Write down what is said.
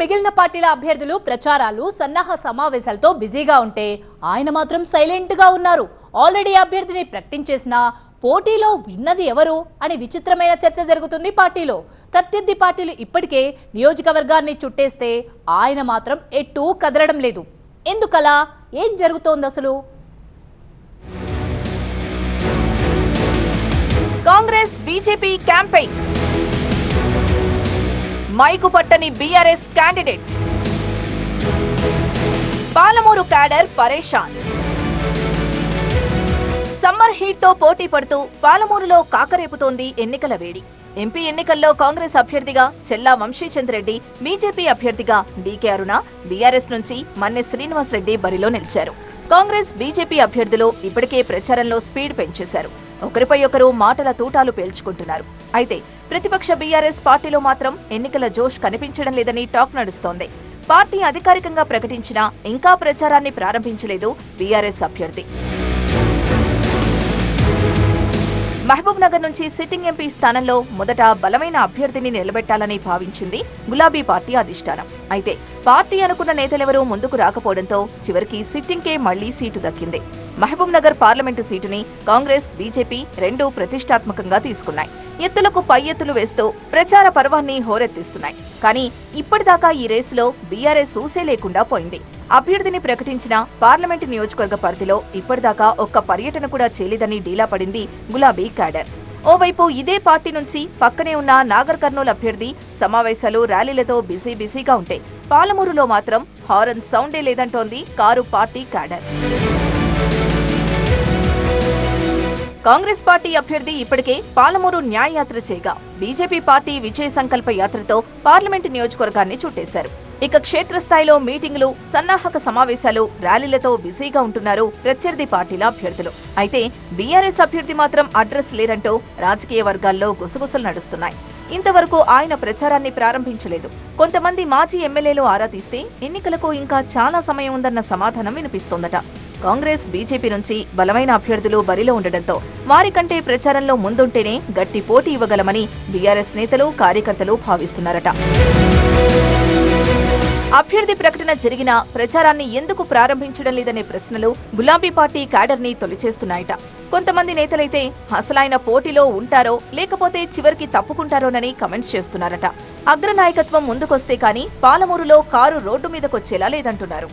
మిగిలిన పార్టీల అభ్యర్థులు ప్రచారాలు సన్నాహ సమావేశాలతో బిజీగా ఉంటే ఆయన మాత్రం సైలెంట్గా ఉన్నారు. ఆల్రెడీ అభ్యర్థిని ప్రకటించేసిన పోటీలో విన్నది ఎవరు అని విచిత్రమైన చర్చ జరుగుతుంది పార్టీలో. ప్రత్యర్థి పార్టీలు ఇప్పటికే నియోజకవర్గాన్ని చుట్టేస్తే ఆయన మాత్రం ఎట్టూ కదలడం లేదు. ఎందుకలా? ఏం జరుగుతోంది అసలు? Congress BJP campaign. మైకు పట్టని బీఆర్ఎస్ క్యాండిడేట్ పాలమూరు క్యాడర్ పరేషాన్. సమ్మర్ హీట్తో పోటీ పడుతూ పాలమూరులో కాకరేపుతోంది ఎన్నికల వేడి. ఎంపీ ఎన్నికల్లో కాంగ్రెస్ అభ్యర్థిగా చెల్లా వంశీచంద్రెడ్డి బీజేపీ అభ్యర్థిగా డీకే అరుణ బీఆర్ఎస్ నుంచి మన్నె శ్రీనివాస్ రెడ్డి బరిలో నిలిచారు. కాంగ్రెస్ బీజేపీ అభ్యర్థులు ఇప్పటికే ప్రచారంలో స్పీడ్ పెంచేశారు. ఒకరిపై ఒకరు మాటల తూటాలు పేల్చుకుంటున్నారు. అయితే ప్రతిపక్ష బీఆర్ఎస్ పార్టీలో మాత్రం ఎన్నికల జోష్ కనిపించడం లేదని టాక్ నడుస్తోంది. పార్టీ అధికారికంగా ప్రకటించినా ఇంకా ప్రచారాన్ని ప్రారంభించలేదు బీఆర్ఎస్ అభ్యర్థి. మహబూబ్ నగర్ నుంచి సిట్టింగ్ ఎంపీ స్థానంలో మొదట బలమైన అభ్యర్థిని నిలబెట్టాలని భావించింది గులాబీ పార్టీ అధిష్టానం. అయితే పార్టీ అనుకున్న నేతలెవరూ ముందుకు రాకపోవడంతో చివరికి సిట్టింగ్కే మళ్ళీ సీటు దక్కింది. మహబూబ్ నగర్ పార్లమెంటు సీటుని కాంగ్రెస్ బీజేపీ రెండూ ప్రతిష్టాత్మకంగా తీసుకున్నాయి. ఎత్తులకు పై ఎత్తులు వేస్తూ ప్రచార పర్వాన్ని హోరెత్తిస్తున్నాయి. కానీ ఇప్పటిదాకా ఈ రేసులో బీఆర్ఎస్ ఊసే లేకుండా పోయింది. అభ్యర్థిని ప్రకటించిన పార్లమెంటు నియోజకవర్గ పరిధిలో ఇప్పటిదాకా ఒక్క పర్యటన కూడా చేయలేదని డీలా పడింది గులాబీ క్యాడర్. ఓవైపు ఇదే పార్టీ నుంచి పక్కనే ఉన్న నాగర్ కర్నూల్ అభ్యర్థి సమావేశాలు ర్యాలీలతో బిజీ బిజీగా ఉంటే పాలమూరులో మాత్రం హారన్ సౌండే లేదంటోంది car party cadre. Congress party అభ్యర్థి ఇప్పటికే పాలమూరు న్యాయయాత్ర చేయగా బీజేపీ పార్టీ విజయ సంకల్ప యాత్రతో పార్లమెంటు నియోజకవర్గాన్ని చుట్టేశారు. ఇక క్షేత్రస్థాయిలో మీటింగులు సన్నాహక సమావేశాలు ర్యాలీలతో బిజీగా ఉంటున్నారు ప్రత్యర్థి పార్టీల అభ్యర్థులు. అయితే బీఆర్ఎస్ అభ్యర్థి మాత్రం అడ్రస్ లేరంటూ రాజకీయ వర్గాల్లో గుసగుసలు నడుస్తున్నాయి. ఇంతవరకు ఆయన ప్రచారాన్ని ప్రారంభించలేదు. కొంతమంది మాజీ ఎమ్మెల్యేలు ఆరా తీస్తే ఎన్నికలకు ఇంకా చాలా సమయం ఉందన్న సమాధానం వినిపిస్తోందట. కాంగ్రెస్ బీజేపీ నుంచి బలమైన అభ్యర్థులు బరిలో ఉండడంతో వారికంటే ప్రచారంలో ముందుంటేనే గట్టి పోటీ ఇవ్వగలమని బీఆర్ఎస్ నేతలు కార్యకర్తలు భావిస్తున్నారట. అభ్యర్థి ప్రకటన జరిగినా ప్రచారాన్ని ఎందుకు ప్రారంభించడం లేదనే ప్రశ్నలు గులాబీ పార్టీ క్యాడర్ని తొలిచేస్తున్నాయట. కొంతమంది నేతలైతే అసలైన పోటీలో ఉంటారో లేకపోతే చివరికి తప్పుకుంటారోనని కమెంట్స్ చేస్తున్నారట. అగ్రనాయకత్వం ముందుకొస్తే కానీ పాలమూరులో కారు రోడ్డు మీదకొచ్చేలా లేదంటున్నారు.